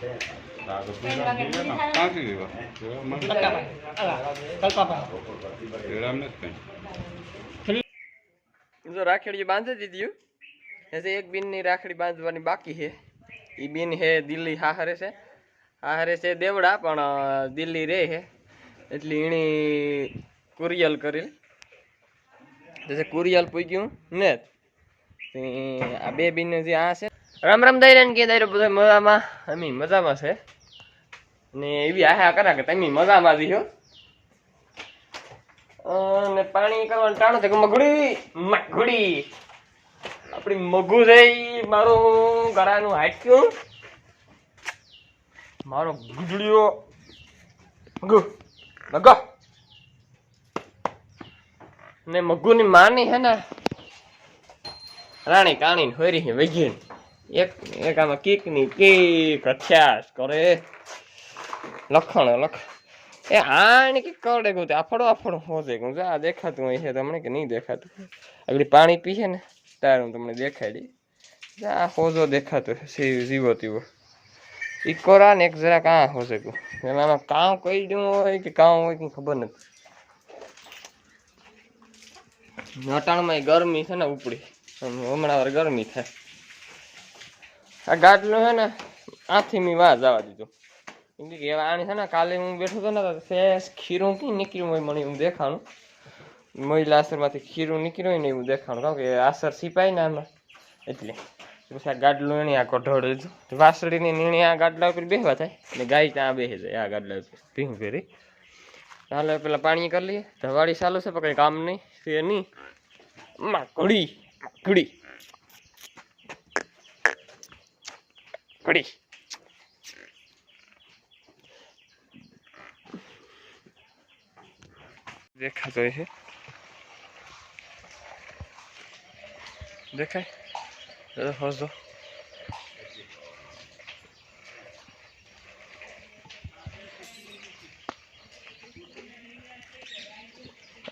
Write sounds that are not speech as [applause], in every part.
જ રાખડી બાંધી દીધી હશે એક બીનની રાખડી બાંધવાની બાકી છે. એ બિન હે દિલ્હી હાહરે છે. હાહરે છે દેવડા, પણ દિલ્હી રે છે. એટલે એની કુરિયલ કરી જશે કુરિયલ પૂગ્યું ને આ બે બિન જે આ છે રામ રામ દઈ કે દાયરો બધો મજામાં. અમે મજામાં છે. ને એવી આહા કરા કે તમે મજામાં દીધો અને પાણી કરવાનું ટાણું છે કે મગડી? મગડી. આપણી મગુ છે ઈ મારું ગળાનું હાટક્યું મારો ગુજળીઓ મગુ મગો ને મગુની માની હે ને, રાણી કાણી હોરી હે વૈગીન. એક એક આમાં કીકની કીક અથ્યાસ કરે. લખણ, લખ. એ આને કે કરડે ગયું આફડો આફડો હોજે ગયું આ દેખાતું હોય છે તમને કે નહીં દેખાતું? આગળ પાણી પીશે ને તારે હું તમને દેખાડી આ હોજો દેખાતો છે જીવો તીવો. ઈકોરા ને એક જરા કાં હોશે ગયું એમાં કાં કહી દઉં હોય કે કાં હોય કે ખબર નથી. નટાણમાં ગરમી છે ને ઉપડી. હમણાં વાર ગરમી થાય. આ ગાટલું છે ને, આથી મેં વાહ જવા દીધું. એમ કે આની છે ને, કાલે હું બેઠો હતો ને સેસ ખીરું કી નીકળ્યું હોય મને હું દેખાણું. મહિલા આસરમાંથી ખીરું નીકળ્યું હોય ને એવું દેખાણું. કારણ કે આસર સિપાય ને આમાં. એટલે પછી આ ગાડલું એને આ કઢોળ દીધું વાસળીની નીણી આ ગાડલા ઉપર બેહવા થાય. ને ગાય ત્યાં બેસી જાય આ ગાડલા ઉપર. ભીંગ ફેરી. હાલો, પેલા પાણી કરી લઈએ. ધવાડી ચાલુ છે, પણ કંઈ કામ નહીં. તે નહીં માકડી માકડી. કડી દેખાતો છે દેખાય? હસો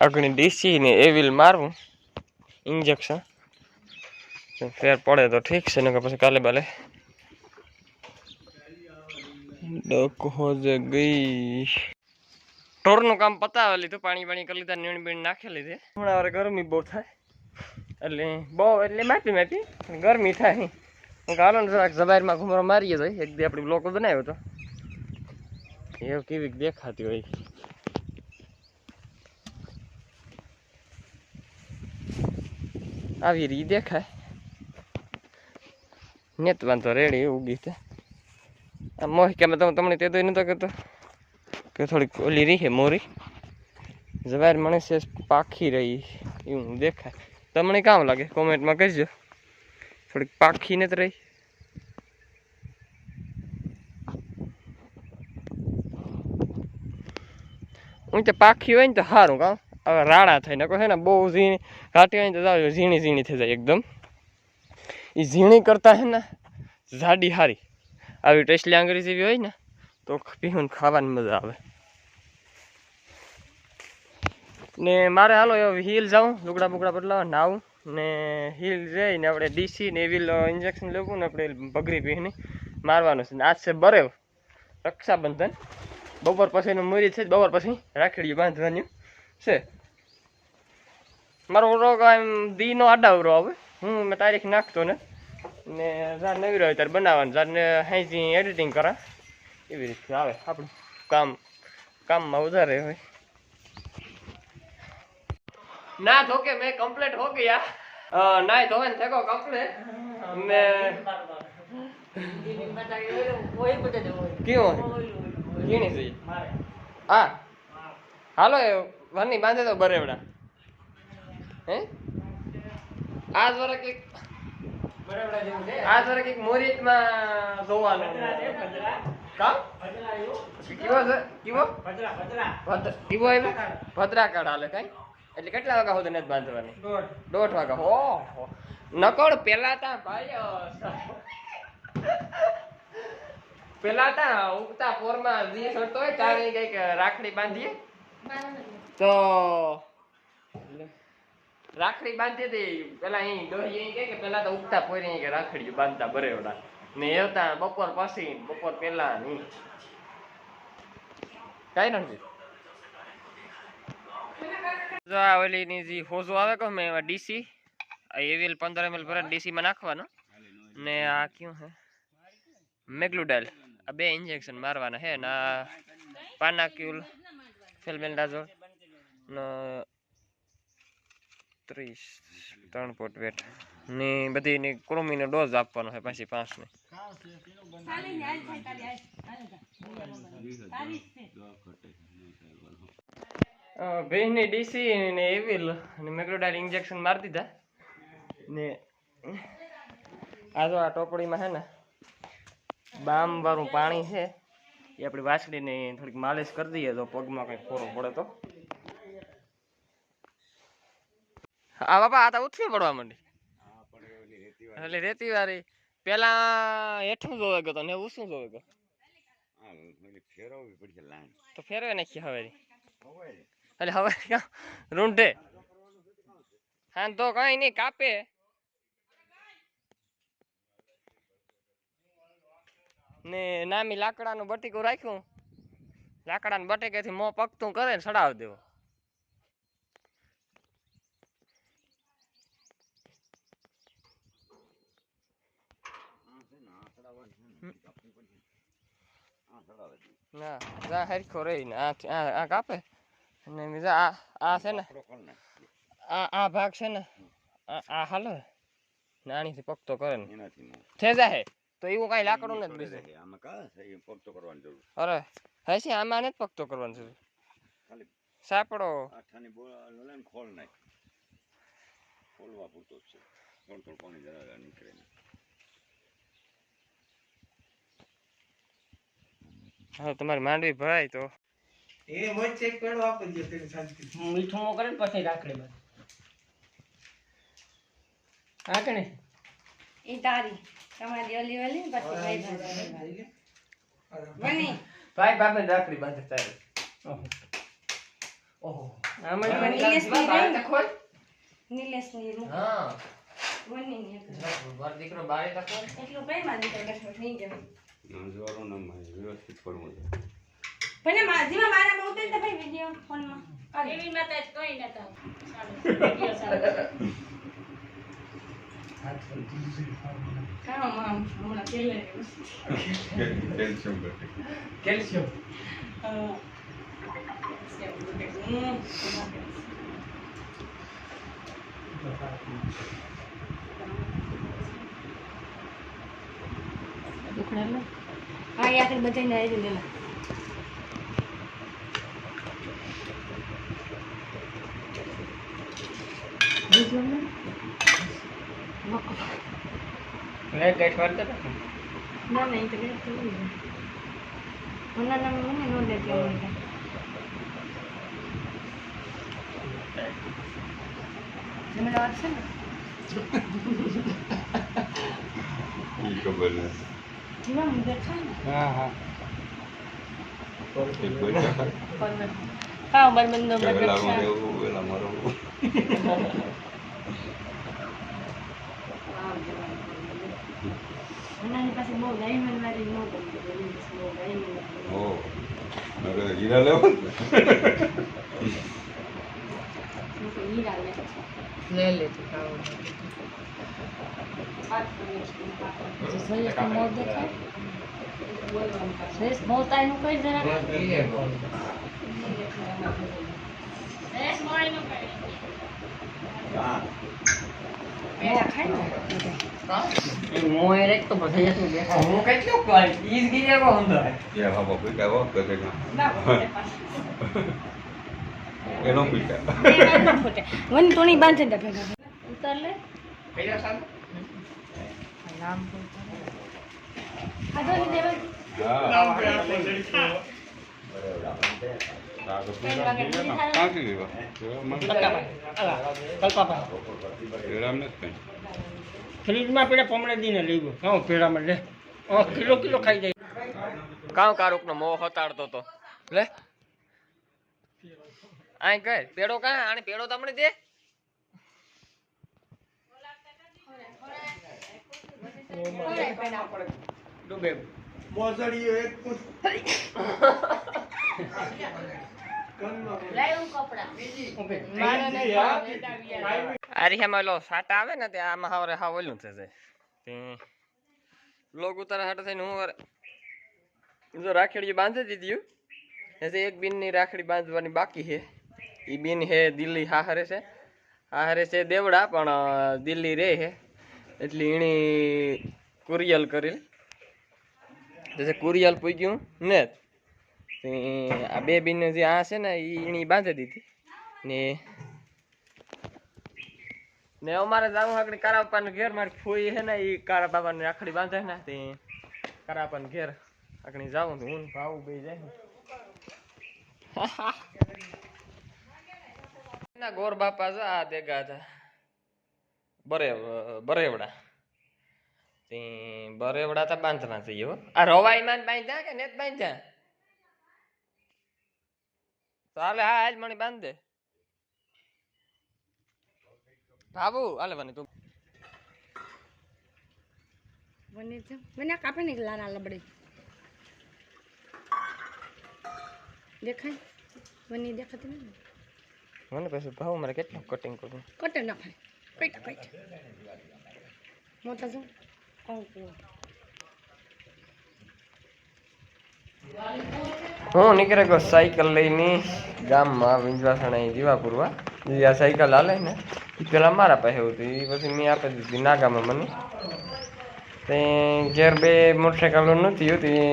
આગળની ડીસી ને એવિલ મારવું. ઇન્જેક્શન ફેર પડે તો ઠીક છે, નકર પછી કાલે બાલે ડક હોજે ગઈ ઢોરનું કામ પતાવી લીધું પાણી પાણી કરી લીધા, નીણ બીણ નાખી લીધી. હમણાં વારે ગરમી બહુ થાય. એટલે બહુ, એટલે માપી માપી ગરમી થાય હું ને જરાક જબારમાં ઘુમરો મારીએ તો એક દી આપણે બ્લોક બનાવ્યો હતો એવું કેવી દેખાતી હોય. આવી રી દેખાય. નેત વાંધો રેડી ઉગી છે આ મોહિકામાં તમે તમને તે તો નતો કહેતો કે થોડીક ઓલી રહી છે મોરી. જવાર મને છે પાખી રહી એવું દેખાય. તમને કામ લાગે? કોમેન્ટમાં કહેજો. થોડીક પાખી નથી રહી. હું તો પાખી હોય ને તો સારું કામ હવે રાડા થાય નકો છે ને, બહુ ઝીણી કાઢી હોય ને તો જાવ ઝીણી ઝીણી થઈ જાય એકદમ. એ ઝીણી કરતા હે ને, જાડી હારી. આવી ટેસ્ટલી આંગળી જેવી હોય ને, તો પીવું ને ખાવાની મજા આવે. ને મારે હાલો હિલ જાઉં, લુગડા બુગડા બદલાવા નાવું. ને હિલ જઈને આપણે ડીસી ને એવી ઇન્જેક્શન લેવું ને આપણે બગરી પીને મારવાનું છે. ને આજ છે બરેવ. રક્ષાબંધન. બપોર પછીનું મૂરી છે બપોર પછી રાખડી બાંધવાની. છે. મારો રોગ એમ દીનો આડાવરો આવે. હું મેં તારીખ નાખતો ને ને જાર નવી રહ્યો ત્યારે બનાવવાનું જારને હાઈજી એડિટિંગ કરા. એવી રીતે આવે આપણું કામ, કામમાં વધારે હોય. ના ધોકે, મેં કમ્પ્લીટ હો ગયા. ના ધોવે ને થેકો કમ્પ્લીટ મેં ક્યું કીણી હા હાલો, એ બાંધે તો બરેવડા. હે? આ દ્વારા કંઈક આ દ્વારા કંઈક મોરીતમાં જોવાનું. કામ કેવો છે? કેવો? કેવો હાલે કઈ? એટલે કેટલા વાગ્યા સુધી નથી બાંધવાની? દોઢ. વાગ્યા. હો નકોડ પેલા તા ભાઈ પેલા તા ઉગતા પોરમાં જી સડતો હોય તારે કંઈક રાખડી બાંધીએ. તો રાખડી બાંધી હતી પેલા અહીં ડોહી કે પેલા તો ઉગતા પોરી કે રાખડી બાંધતા બરેવડા. ને એવતા બપોર પછી, બપોર પેલા ની કઈ નથી. આ ઓલીની જે હોજો આવે કહો મેં એમાં ડીસી, આ એવીએલ પંદર એમએલ ભરે ડીસીમાં નાખવાનો. ને આ કયું હે? મેગ્લુડાલ આ બે ઇન્જેક્શન મારવાના હે ને આ પાનાક્યુલ ફેલ્મેન્ડાઝોલ ને ત્રીસ ત્રણ પોટ વેટ ને બધી કૃમિનો ડોઝ આપવાનો છે પાછી પાંચની. ભેજની ડીસી ને એવિલ અને મેગ્રોડાઇલ ઇન્જેક્શન મારી દીધા. ને આ જો આ ટોપડીમાં છે ને બામ વાળું પાણી છે. એ આપણી વાસળીને થોડીક માલિશ કરી દઈએ તો પગમાં કંઈ ફોરો પડે તો. આ બાપા આ તો ઉઠવી પડવા માંડી. એટલે રેતી વાળી પેલા હેઠું જોવે ગયો તો ને ઉસું જોવે ગયો? તો ફેરવે નાખી હવે. એટલે હવે રૂંઢે. હા તો કઈ નહીં કાપે. ને નામી લાકડાનું બટીકું રાખ્યું. લાકડાનું બટેકેથી મોં પગતું કરે ને સડાવી દેવો. ના જા હરખો રહી ને આ આ કાપે અને બીજા આ આ છે ને આ આ ભાગ છે ને આ હાલો નાનીથી પકતો કરે ને નો. થઈ જાય તો એવું કાંઈ લાકડું નથી બીજું આમાં કાં પગતો કરવાની જરૂર અરે હે છે આમાં નથી પકતો કરવાનું જરૂર સાપડો આઠાની બોલ લઈને ખોલ નાખ ખોલવા પૂરતો છે થોડું થોડું પાણી જરા નીકળે ને હા તમારે માંડવી ભરાય તો. એને મોજ ચેક પેડો આપી દે તેની શાંતિ મીઠું કરે ને પછી રાખડી બાદ હા કને ઈ તારી. તમારી ઓલી ઓલી પછી ભાઈ ભાઈ બની. ભાઈ બાપે રાખડી બાંધે તારી. ઓહો. ઓહો. આમાં મને ઇંગ્લિશની રહી તો ખોલ. નિલેશની હા. બની ની દીકરો બારે તો ખોલ. એટલું કઈ માં દીકરો બેઠો થઈ ગયો. નાંજવાનું નામ હોય, વ્યવસ્થિત કરવું છે પણ માધીમાં મારા બહુ તો ભાઈ વિડિયો ફોનમાં એવી માતા જ કોઈ નતા કેલ્શિયમ ઘટે કેલ્શિયમ. હા યાર બધાને આવી બીજું ને કરતો હતો. ના ના થઈ ગયું ઓના નામ મને નો દેતી અમને જમેલા વાત છે ને? જીવા મુજબ થાય ને હા હા હો. નકર હીરા લેવા લે લે લે તું ખાવ જે સહી તો મોર દેખાય શ્રેષ્ઠ બહુ તાઈનું કઈ જરા રેસ મોડી નું કરે હા. મેળા ખાય ને એ મોય રેક તો પછી જતું દેખાય હું કેટલું કરી ઈજ ગીરે કો અંદર એ હવા પીટા હો, કદે કાં. ના ફૂટે પાછું. એનો પીટા. એ વાત ના ફૂટે પેલા સાહેબ ખાધો ને દેવા હા. આ તો પૂરા થઈ ગયા ને. કાંથી લેવા? એવા મને કલ્પાભાઈ એરામ નથી કાંઈ. ફ્રીજમાં પેલા પમણે દીને લઈ ગયો હા પેડામાં લે કિલો કિલો ખાઈ જાય કામ કારુક નો મોહ હતાડતો તો લે આય કર પેડો કાં આને પેડો તમને દે ખવડાય પેલા. ડૂબે મોજડીઓ એક લાય આરિયામાં સાટા આવે ને તે આમાં હાવરે હા ઓલું થશે લોગ ઉતારા હાટો થઈને હું વરે જો રાખડી બાંધી દીધી એસે એક બિનની રાખડી બાંધવાની બાકી છે એ બિન હે દિલ્હી હાહરે છે હાહરે છે દેવડા પણ દિલ્હી રે છે. એટલે એણે કુરિયલ કરી જે કુરિયલ પૂગ્યું ને આ બે બીને જે આ છે ને એ એની બાંધી દીધી. ને ને અમારે જાવું આગળ કારા બાપાને ઘેર, મારી ફૂઈ છે ને એ કારા બાપાને રાખડી બાંધે ને, તે કારા બાપાને ઘેર. આખડી જાવું હું ભાવું બે જાય [laughs] ના. ગોર બાપા છે, આ દેગા હતા. બરે બરેવડા. તે બરેવડા તો બાંધવા થઈ હો. આ રવાઈમાં બાંધ્યા કે નેત બાંધ્યા? ચાલે હા આજ મને બાંધ. દે બાબુ હાલે તું મને તો. મને આ કાપે ને લારા લબડી. દેખાય? મને દેખાતી મને પછી ભાવ મારે કેટલું કટિંગ કરવું? કટે નાખે કઈટ મોટા જો કંકુ હું નીકળે ગયો સાયકલ લઈને ગામમાં વિંજવાસણા દીવાપુરવા જે આ સાયકલ હાલે ને એ પેલા મારા પાસે હતું. એ પછી મેં આપી દીધી નાગામાં મને. તે ઘેર બે મોટરસાયકલો નથી હતી.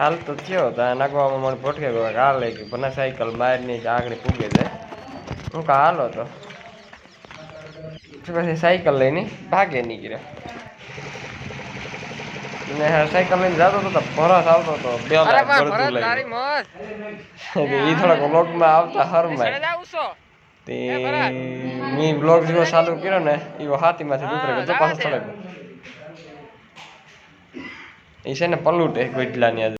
હાલ તો થયો તો નાગવામાં મને ભટકે ગયો. હાલે કે ભલે સાયકલ બહારની આગળ પૂગે છે હું કા હાલો તો. પછી સાયકલ લઈને ભાગે નીકળ્યો. ને સાયકલ લઈને જતો હતો ભરત આવતો બે એ થોડાક વ્લોગમાં આવતા હરમાય. તે મેં બ્લોગ જેવો ચાલુ કર્યો ને એવો હાથીમાંથી ઉતરે ગયો પાછો સડક એ છે ને પલ્લુટે ગોટલાની આજે